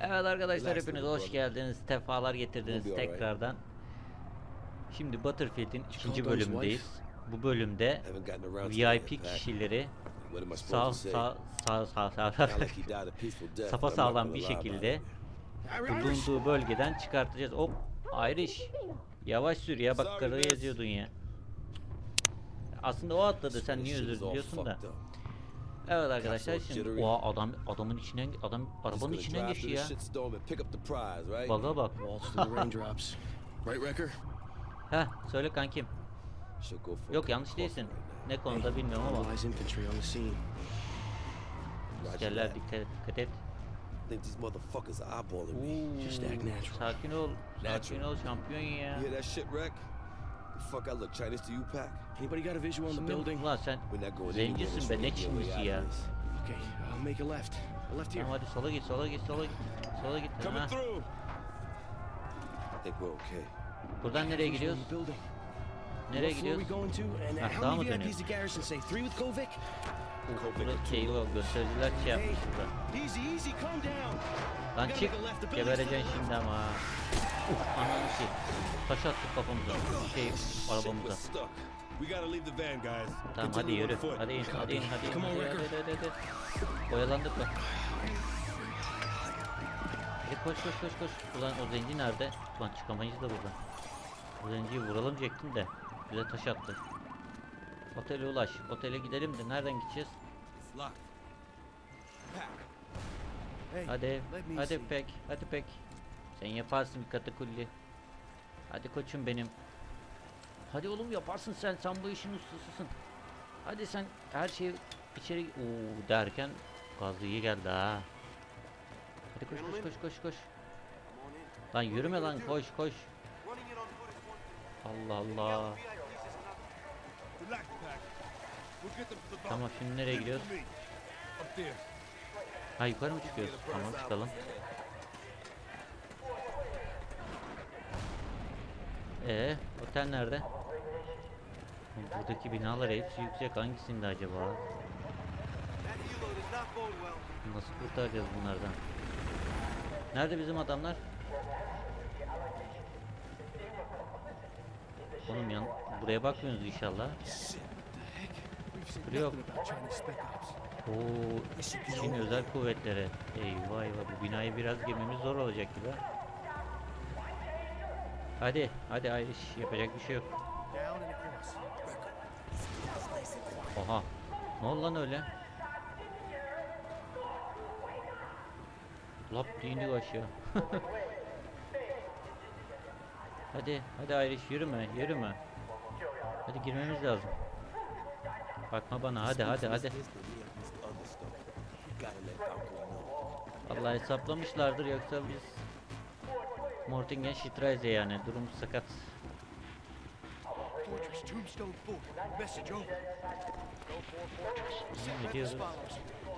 Evet arkadaşlar hepiniz hoş geldiniz. Sefalar getirdiniz tekrardan. Şimdi Battlefield'in ikinci call Don's bölümündeyiz. Bu bölümde Haven't gotten around to VIP kişileri sağ sağ sağ sağ sağ safa sağlam bir şekilde it. bulunduğu bölgeden çıkartacağız. Hop Irish. Yavaş sür ya bak miss. eziyordun ya. Aslında o atladı sen niye özür diliyorsun da. Evet arkadaşlar şimdi jittery. o adam adamın içinden adam arabanın içinden through ya. Baga bak. Heh söyle kankim. Yok yanlış değilsin. Ne konuda bilmiyorum ama. Askerler dikkat. Dikkat et. Think these motherfuckers are eyeballing me. Just act natural. Sakin ol. Sakin ol şampiyon ya. You hear that shit, Wreck? Fuck I look Chinese to you, Pac? Anybody got a visual on the building? ulan sen We're not going anywhere zencisin unless be ne Çinlisi ya. Okay, I'll make a left. A left here. Tamam hadi sola git sola git sola git. Sola git. Coming Ha. through. I think we're okay. Buradan nereye Visual gidiyoruz? on the building. Nereye What floor we gidiyoruz? going to? And Ha, how sağa mı many dönüyoruz? VIPs did Garrison say? Three with Kovic? Burası şey o göstericiler şey yapmış burada. easy, easy, calm down. Lan çık. Gebereceksin şimdi ama. ha. Uf ananı şey. Taş attık kafamıza. Şey arabamıza. Tamam hadi yürü. Hadi in hadi in hadi in. Hadi hadi hadi hadi. Oyalandık mı? Hadi koş koş koş koş. Ulan o zenci nerede? Ulan çıkamayız da buradan. O zenciyi vuralım diyecektim de. Bize taş attı. Otele ulaş. Otele gidelim de nereden gideceğiz? Hadi. Hadi pek. Hadi pek. Sen yaparsın bir katakulli. Hadi koçum benim. Hadi oğlum yaparsın sen. Sen bu işin ustasısın. Hadi sen her şeyi içeri Oo derken gaz iyi geldi ha. Hadi koş koş koş koş koş. Lan yürüme lan koş koş. Allah Allah. Tamam şimdi nereye gidiyoruz? Ha yukarı mı çıkıyoruz? Tamam çıkalım. Ee, otel nerede? Buradaki binalar hepsi yüksek. Hangisinde acaba? Nasıl kurtaracağız bunlardan? Nerede bizim adamlar? Oğlum yan buraya bakmıyorsunuz inşallah. Yok. Oo, Çin özel kuvvetleri. Eyvah eyvah bu binayı biraz gemimiz zor olacak gibi. Ha. Hadi, hadi Ayriş yapacak bir şey yok. Oha. Ne oldu lan öyle? Lap indik aşağı. hadi, hadi Ayriş yürüme, yürüme. Hadi girmemiz lazım. Bakma bana, hadi hadi hadi. Allah hesaplamışlardır yoksa biz Mortingen Schitreise yani durum sakat. Ne diyoruz?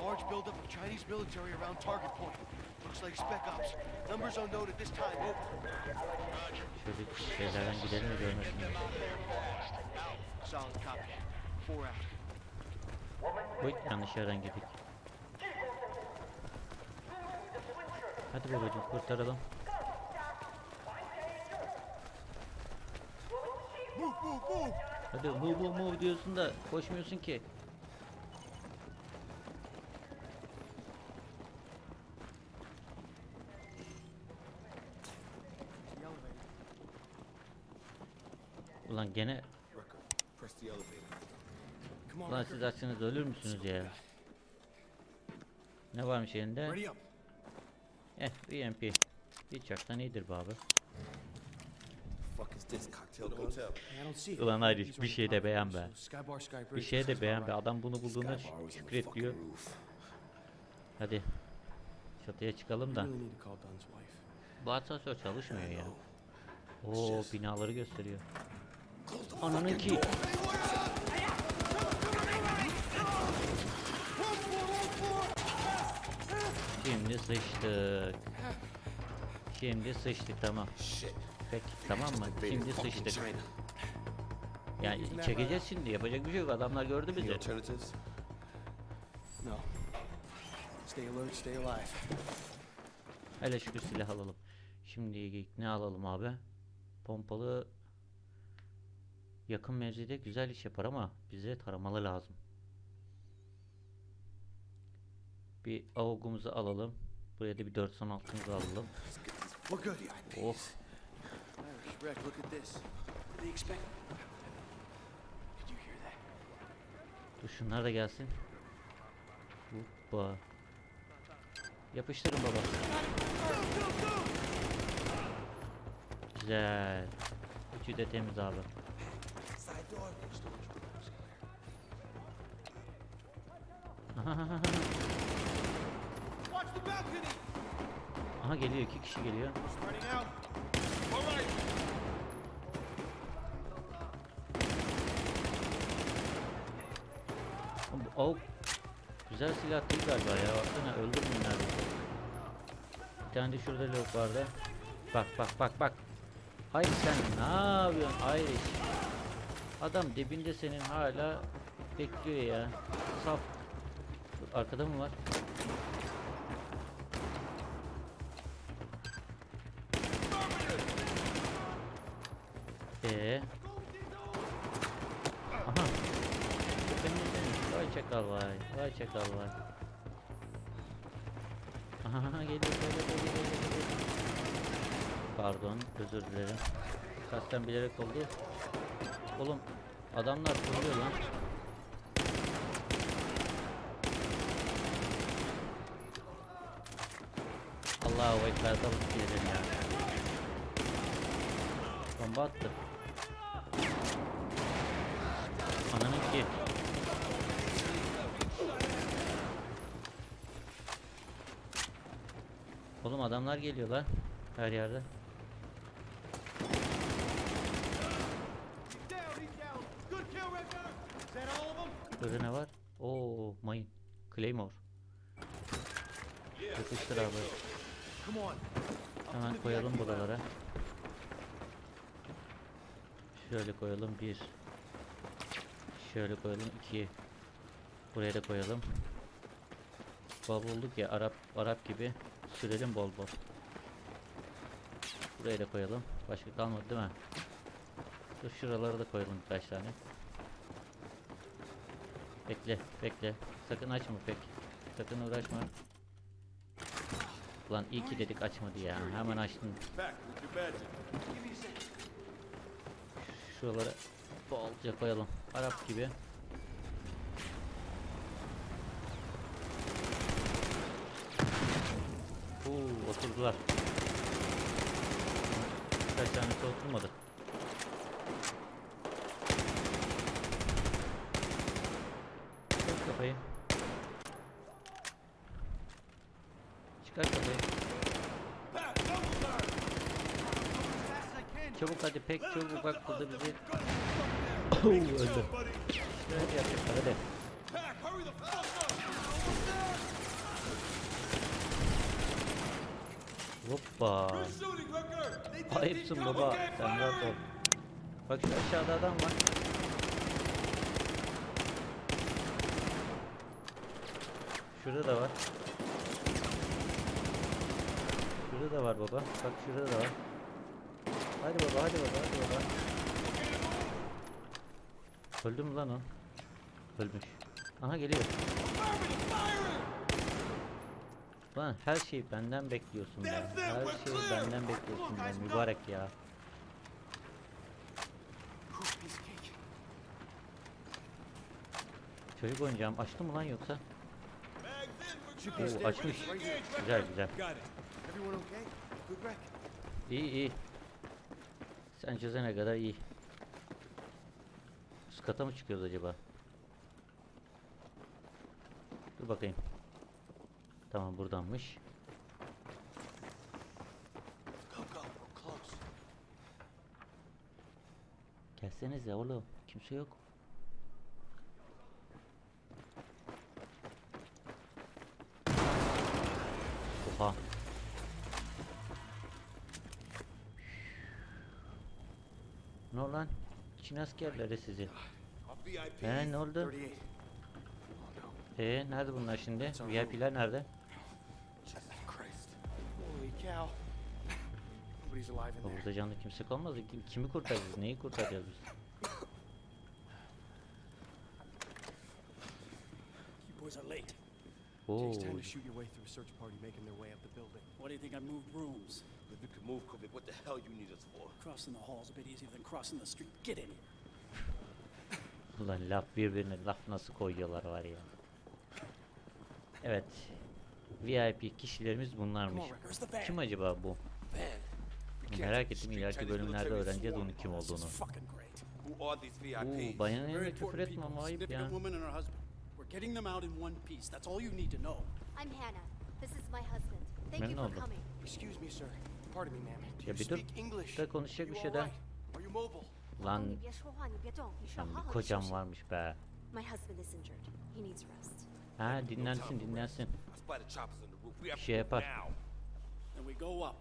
Large buildup of Chinese military around target point. Looks like spec ops. Numbers unknown at this time. Over. Şöyle şeylerden gidelim de görmesinler. Solid copy. Four out. Uy yanlış yerden girdik. Hadi babacığım kurtaralım. Move, move, move. Hadi move move move diyorsun da koşmuyorsun ki. Ulan gene ulan siz açsınız ölür müsünüz ya? Ne varmış elinde? Eh EMP. Bir çaktan iyidir be abi. This cocktail. Ulan Irish, bir şey de beğen be. Bir şey de beğen be. Adam bunu bulduğuna şükret diyor. Hadi. Çatıya çıkalım da. Bu asansör çalışmıyor ya. Oo binaları gösteriyor. Ananın ki. Şimdi sıçtık. Şimdi sıçtık tamam. Peki tamam mı? Şimdi sıçtık. Yani çekeceğiz şimdi yapacak bir şey yok adamlar gördü bizi. alternatives? No. Stay alert, stay alive. Hele şükür silah alalım. Şimdi ne alalım abi? Pompalı yakın mevzide güzel iş yapar ama bize taramalı lazım. Bir AUG'umuzu alalım. Buraya da bir 416'mızı alalım. We're good. Oh. Irish wreck, look at this. Did they expect? Did you hear that? Dur şunlar da gelsin. Hoppa. Yapıştırın baba. Güzel. Üçü de temiz abi. Watch the balcony. Aha geliyor iki kişi geliyor. Oğlum güzel silah değil galiba ya. Baksana öldürmeyin neredeyse. Bir tane de şurada lok vardı. Bak bak bak bak. Ay sen ne yapıyorsun Irish? Adam dibinde senin hala bekliyor ya. Saf. Arkada mı var? Çakal vay. Vay. Aha geliyor geliyor geliyor geliyor. Pardon özür dilerim. Kasten bilerek oldu. Oğlum adamlar fırlıyor lan. Allahu Ekber dalıp gidelim ya. Bomba attı. Ananın ki. Oğlum adamlar geliyorlar her yerde. Burada ne var? Oo mayın. Claymore. Yapıştır abi. Hemen koyalım buralara. Şöyle koyalım bir. Şöyle koyalım iki. Buraya da koyalım. Bol bulduk ya Arap Arap gibi sürelim bol bol. Buraya da koyalım. Başka kalmadı değil mi? Dur şuraları da koyalım birkaç tane. Bekle, bekle. Sakın açma pek. Sakın uğraşma. Ulan iyi ki dedik açmadı ya. Hemen açtın. Şuralara bolca koyalım. Arap gibi. Oo, oturdular. Kaç tanesi oturmadı. Çıkar kafayı. Çıkar kafayı. Çabuk hadi pek çabuk bak burada bizi öldü. Hadi yapacaklar hadi. Pack, hurry the fuck up. Hoppa. Ayıpsın baba. Sen rahat ol. Bak şu aşağıda adam var. Şurada da var. Şurada da var baba. Bak şurada da var. Hadi baba hadi baba hadi baba. Öldü mü lan o? Ölmüş. Aha geliyor. Lan her şeyi benden bekliyorsun be. Her şeyi benden bekliyorsun be. Mübarek ya. Çocuk oyuncağım açtı mı lan yoksa? Oo açmış. Güzel güzel. İyi iyi. Sen çözene kadar iyi. Üst kata mı çıkıyoruz acaba? Dur bakayım. Tamam buradanmış. Gelsenize oğlum. Kimse yok. Oha. Ne oldu lan? Çin askerleri sizi. He ne oldu? 38. Oh nerede bunlar şimdi? VIP'ler nerede? Burada canlı kimse kalmaz. Kim, kimi kurtaracağız? Neyi kurtaracağız biz? You boys are late. Oo. Takes time to shoot your way through a search party making their way up the building. Why do you think I moved rooms? If you can move quickly, what the hell you need us for? Crossing the hall's a bit easier than crossing the street. Get in here. Ulan laf birbirine laf nasıl koyuyorlar var ya. Evet. VIP kişilerimiz bunlarmış. Kim acaba bu? Merak ettim ileriki bölümlerde öğreneceğiz onun kim olduğunu. Bu bayan eline küfür etme ama ayıp ya. Memnun oldum. Ya bir dur. Da konuşacak bir şeyden. Lan. Lan bir kocam varmış be. Ha dinlensin dinlensin. I spotted choppers on the roof. We have şey yapar. now. Then we go up.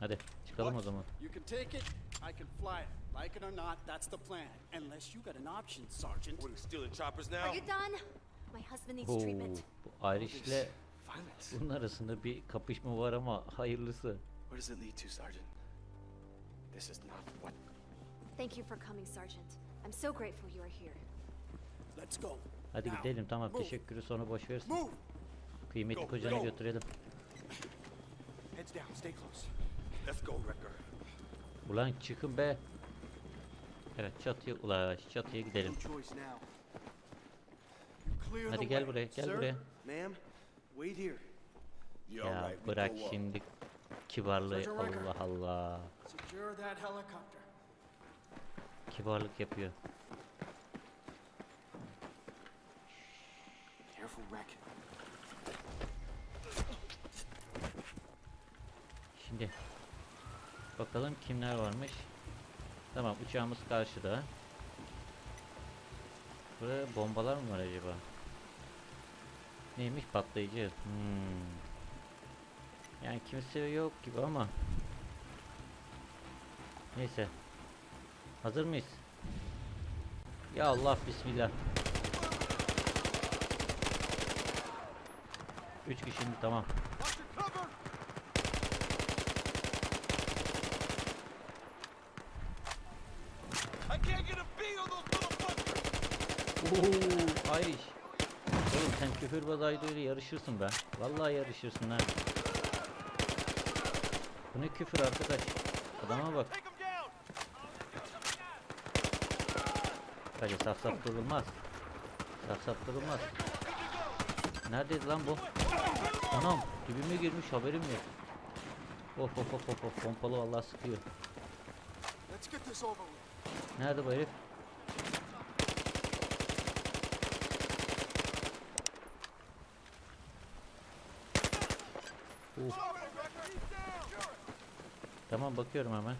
Hadi çıkalım o zaman. You can take it. I can fly it. Like it or not, that's the plan. Unless you got an option, Sergeant. What are stealing choppers now? Are you done? My husband needs treatment. bu Irish ile Violence. bunun arasında bir kapışma var ama hayırlısı. Where does it lead to, Sergeant? This is not what. Thank you for coming, Sergeant. I'm so grateful you are here. Let's go. Hadi gidelim tamam teşekkürü sonra boş versin. Move. Kıymetli kocanı götürelim. Ulan çıkın be. Evet çatıya ulaş çatıya gidelim. Hadi gel buraya gel buraya. Ya bırak şimdi kibarlığı. Allah Allah. Kibarlık yapıyor. Careful, wreck. Şimdi bakalım kimler varmış. Tamam uçağımız karşıda. Burada bombalar mı var acaba? Neymiş patlayıcı? Hmm. Yani kimse yok gibi ama. Neyse. Hazır mıyız? Ya Allah bismillah. Üç kişinin tamam. Watch your cover! I can't get a beat on those motherfuckers. Oo, Irish. Oğlum sen küfürbaz aydıyla yarışırsın be. Vallahi yarışırsın ha. Bu ne küfür arkadaş? Adama bak. Hadi saf saf durulmaz. Saf saf durulmaz. Neredeydi lan bu? Anam dibime girmiş haberim yok. Of of of of of pompalı vallahi sıkıyor. Nerede bu herif? Uf. Tamam bakıyorum hemen.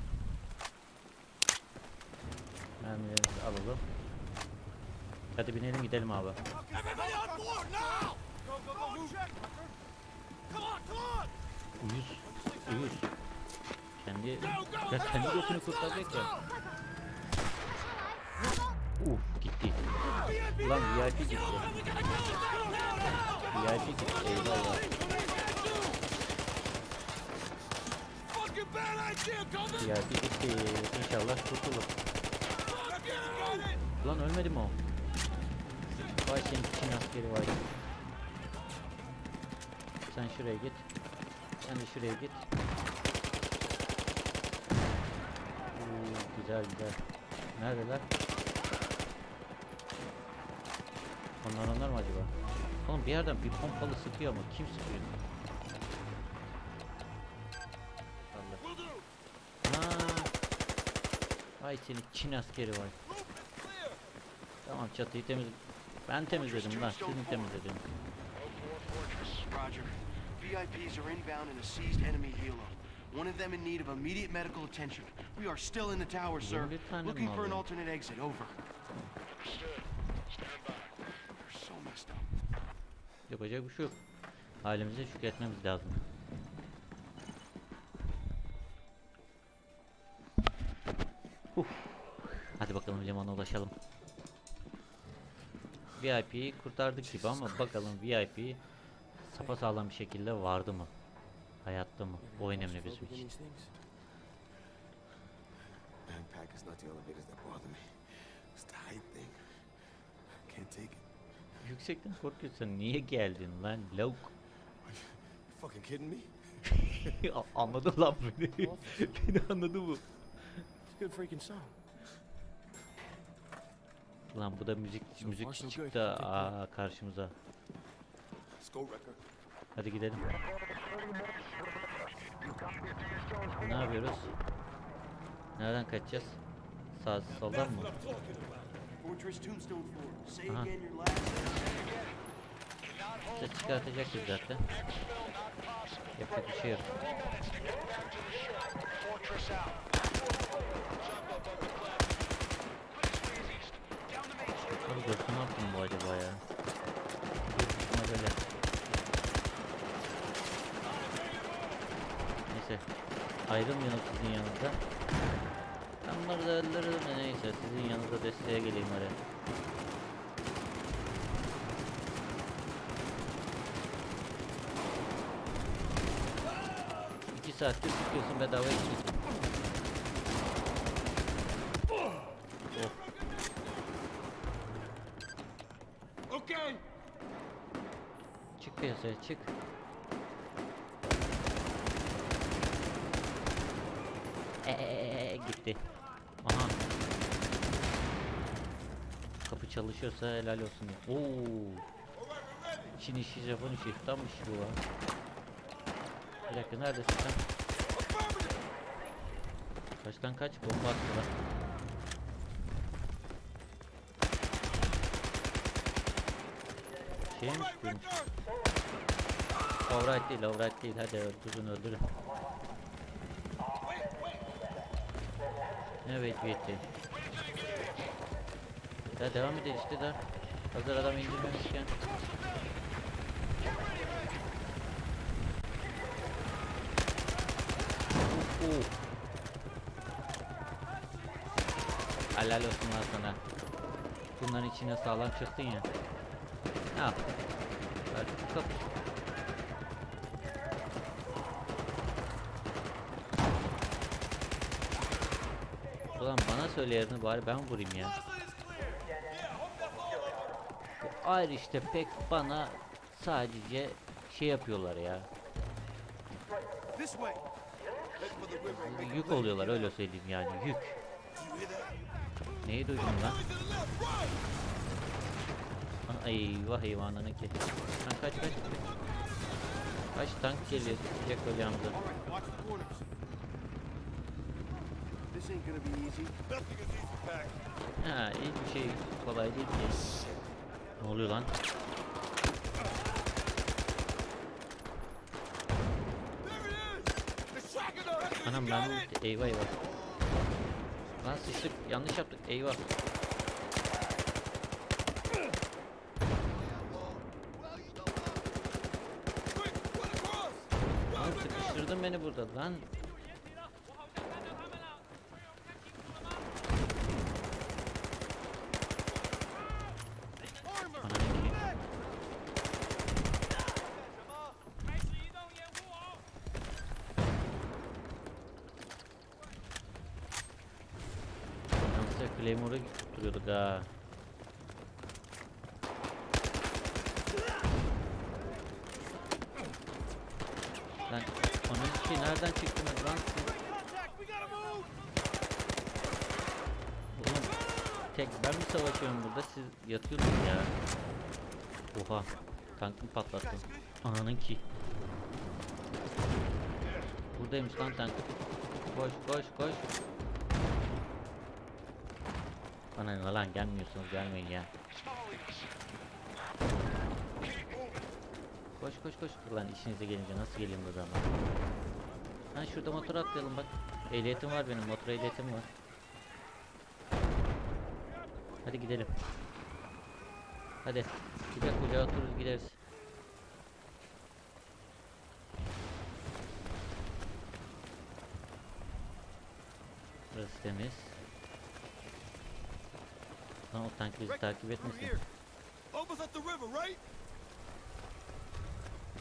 Mermilerimizi alalım. Hadi binelim gidelim abi. Uyuz. Uyuz. Kendi, ya kendi götünü kurtaracak ya. Uf gitti. Ulan VIP gitti. VIP gitti eyvallah. VIP gitti. İnşallah kurtulur. Ulan ölmedi mi o? Vay senin Çin askeri vay. Sen şuraya git. Sen de şuraya git. Oo, güzel güzel. Neredeler? Onlar onlar mı acaba? Oğlum bir yerden bir pompalı sıkıyor ama kim sıkıyor? Vay senin Çin askeri clear! Tamam çatıyı temiz. Ben temizledim lan. Sizin temizledin. Fortress, Roger. VIPs are inbound in a seized enemy helo. One of them in need of immediate medical attention. We are still in the tower, sir. Looking for an alternate exit. Over. They're so messed up. Yapacak bir şey yok. Halimize şükretmemiz lazım. Ulaşalım. VIP'yi kurtardık gibi ama bakalım VIP sapasağlam bir şekilde vardı mı? Hayatta mı? O önemli bizim için. Man, pack is not the elevators that bother me. It's the height thing. Can't take it. Yüksekten korkuyorsan niye geldin lan lavuk? You fucking kidding me? Anladı lan beni. beni anladı bu. It's a good freaking song. Lan bu da müzik müzik çıktı aa karşımıza. Hadi gidelim. Ne yapıyoruz? Nereden kaçacağız? Sağ soldan mı? Fortress Tombstone 4. Say again your last. Ses çıkartacakız zaten. Yapacak bir şey yok. Abi ne yaptın bu acaba ya? Büyük ihtimal öyle. Neyse. Ayrılmayalım sizin yanınıza. Ben bunları da öldürürüm de neyse sizin yanınıza desteğe geleyim hadi. İki saattir sıkıyorsun bedava içiyorsun. Oh. Okay. Çık piyasaya çık. Eee gitti. Aha. Kapı çalışıyorsa helal olsun. Oo. Çin işi Japon işi tam iş bu ha. Bir dakika neredesin sen? Kaç lan kaç bomba attılar. Şey mi Alright değil, alright değil. Hadi öldürün, öldürün. Evet, bitti. Ya devam edelim işte de. Hazır adam indirmemişken. Uf, uf. Helal olsun lan sana. Bunların içine sağlam çıktın ya. Ne yap? Hadi kapış. Ulan bana söyle yerini bari ben vurayım ya. Bu ayrı işte pek bana sadece şey yapıyorlar ya. Yük oluyorlar öyle söyleyeyim yani yük. Neyi duydun lan? Ana, Eyvah eyvah ananı ki. Kaç kaç. Kaç tank geliyor bacağımıza. All right, watch the corners. This ain't gonna be easy. Nothing is easy, pack. Ha hiçbir şey kolay değil ki. Ne oluyor lan? Anam ben eyvah eyvah. Lan sıçtık yanlış yaptık eyvah. Lan sıkıştırdın beni burada lan. Ananı ki. Yalnızca Claymore'u tutturuyorduk ha. Lan onun ki nereden çıktınız lan siz? Oğlum tek ben mi savaşıyorum burada siz yatıyorsunuz ya. Oha tankım patlattı. Ananın ki. Buradaymış lan tank. Koş koş koş. Bana ne lan gelmiyorsunuz gelmeyin ya. Koş koş koş. Lan işinize gelince nasıl geleyim buradan lan? Lan şurada motor atlayalım bak. Ehliyetim var benim motor ehliyetim var. Hadi gidelim. Hadi. Kucak kucağa otururuz gideriz. Burası temiz. Tank bizi takip etmesin. Almost at the river, right?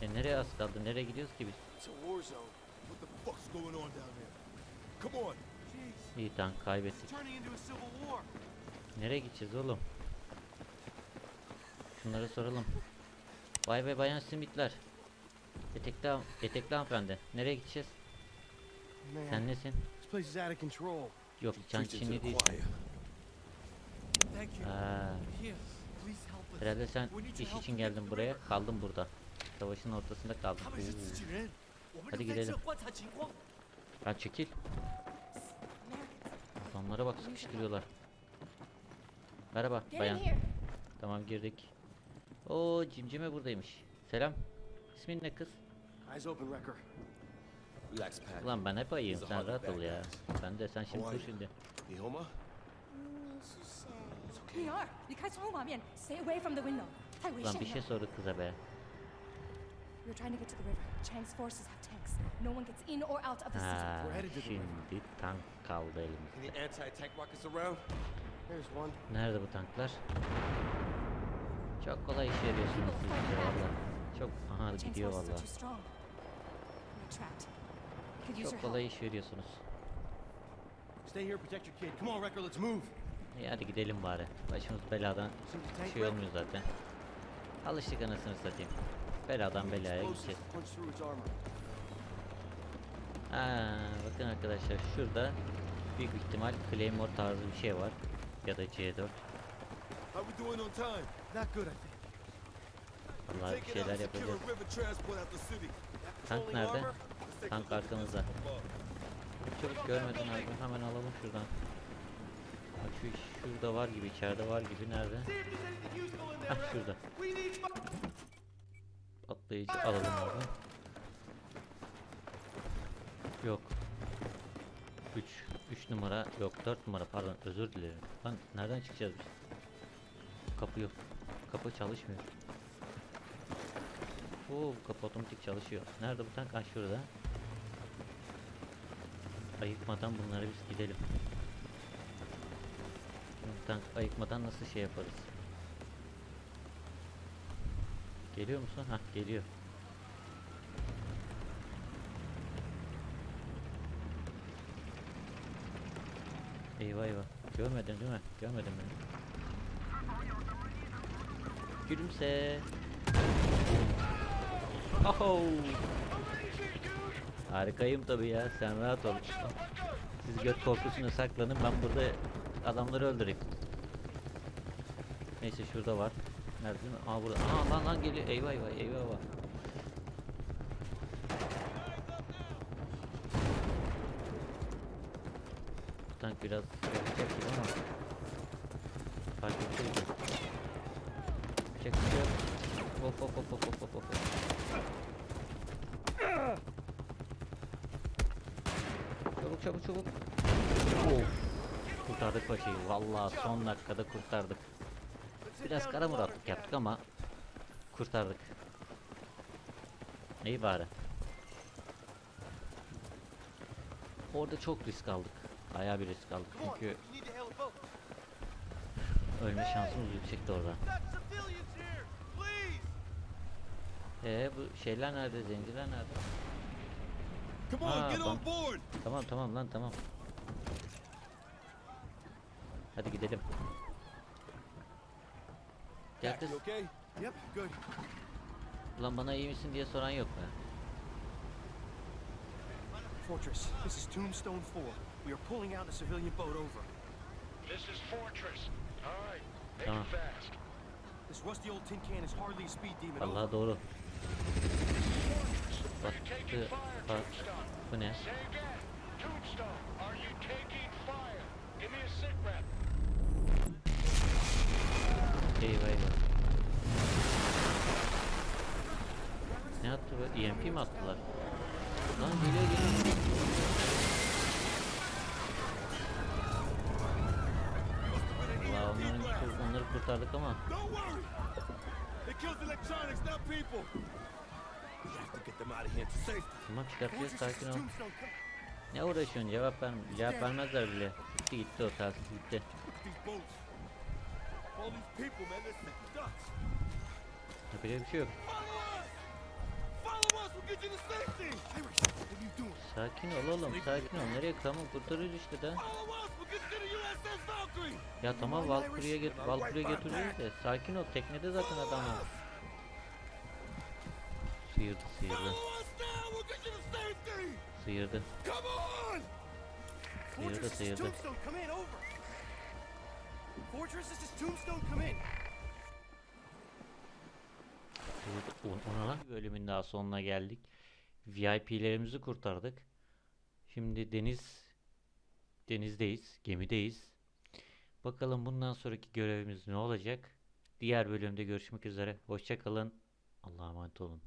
E nereye az kaldı? Nereye gidiyoruz ki biz? It's a war zone. What the fuck's going on down there? Come on. She İyi tank kaybettik. Nereye gideceğiz oğlum? Şunlara soralım. Vay be bayan simitler. Etekli, etekli hanımefendi. Nereye gideceğiz? Sen nesin? Yok sen Çinli değilsin. Herhalde sen iş için geldin buraya. Kaldım burada. Savaşın ortasında kaldım. Hadi gidelim. Lan çekil. Adamlara bak sıkıştırıyorlar. Merhaba bayan. Tamam girdik. O cimcime buradaymış. Selam. İsmin ne kız? Ulan ben hep ayıyım sen rahat ol ya. Ben de sen şimdi dur şimdi. PR, bir şey sordu kıza be. We're trying to get to the river. Chang's forces have tanks. No one gets in or out of the city. Ha, şimdi tank kaldı elimizde. The anti-tank rockets around. There's one. Nerede bu tanklar? Çok kolay iş veriyorsunuz siz de valla. Çok aha gidiyor valla. Çok kolay iş veriyorsunuz. Stay here, protect your kid. Come on, Wrecker, let's move. İyi hadi gidelim bari. Başımız beladan şey olmuyor zaten. Alıştık anasını satayım. Beladan belaya gideceğiz. Ha, bakın arkadaşlar şurada büyük ihtimal Claymore tarzı bir şey var. Ya da C4. How we doing on time? Not good, I think. Vallahi bir şeyler yapacağız. Tank nerede? Tank arkamızda. Çabuk görmedin abi. Hemen alalım şuradan. Şu şurada var gibi, içeride var gibi. Nerede? Hah şurada. Atlayıcı alalım oradan. Yok. 3 3 numara yok 4 numara pardon özür dilerim. Lan nereden çıkacağız biz? Kapı yok. Kapı çalışmıyor. Oo bu kapı otomatik çalışıyor. Nerede bu tank? Ha şurada. Ayıkmadan bunları biz gidelim. Tank ayıkmadan nasıl şey yaparız? Geliyor musun? Ha geliyor. Eyvah eyvah. Görmedin değil mi? Görmedin beni. Gülümse. Oho. Harikayım tabii ya. Sen rahat ol. Siz göt korkusuna saklanın. Ben burada adamları öldüreyim. Neyse şurada var. Nerede değil mi? Aa burada. Aa lan lan geliyor. Eyvah eyvah eyvah eyvah. Bu tank biraz yapacak gibi ama fark edeceğiz mi? Çek çek. Hop hop hop hop hop hop hop. Çabuk çabuk çabuk. Of. Kurtardık paşayı. Vallahi son dakikada kurtardık. Biraz kara muratlık yaptık ama kurtardık. İyi bari. Orada çok risk aldık. Bayağı bir risk aldık çünkü ölme şansımız yüksekti orada. Ee bu şeyler nerede? Zenciler nerede? Bum- board. Tamam tamam lan tamam. Hadi gidelim. Gel kız. you okay? Yep, good. Ulan bana iyi misin diye soran yok mu? Fortress, this is Tombstone 4. We are pulling out a civilian boat over. This is Fortress. All right, make Tamam. it fast. This rusty old tin can is hardly a speed demon. Over. doğru. Are you taking Battı. fire, Bak. Tombstone? Bu ne? Say again. Tombstone, are you taking fire? Give me a sit rep. Eyvah eyvah. Ne attı bu? EMP mi attılar? Lan geliyor geliyor. Valla onların, kur- onları kurtardık ama Don't worry. It kills electronics, not people. We have to get them out of here to safety. tamam this sakin ol. Ne uğraşıyorsun cevap ver cevap vermezler bile. Gitti gitti o telsiz gitti. Yapacak bir şey yok. Sakin ol oğlum sakin ol. Nereye tamam kurtarıyoruz işte de. Valkyrie. Ya tamam Valkyrie'ye get Valkyrie'ye götüreceğiz de. Sakin ol teknede zaten adam var. Sıyırdı sıyırdı. Sıyırdı. On. Sıyırdı Fortress, is sıyırdı. Tombstone, come in, Ona bölümün daha sonuna geldik. VIP'lerimizi kurtardık. Şimdi deniz denizdeyiz, gemideyiz. Bakalım bundan sonraki görevimiz ne olacak? Diğer bölümde görüşmek üzere. Hoşça kalın. Allah'a emanet olun.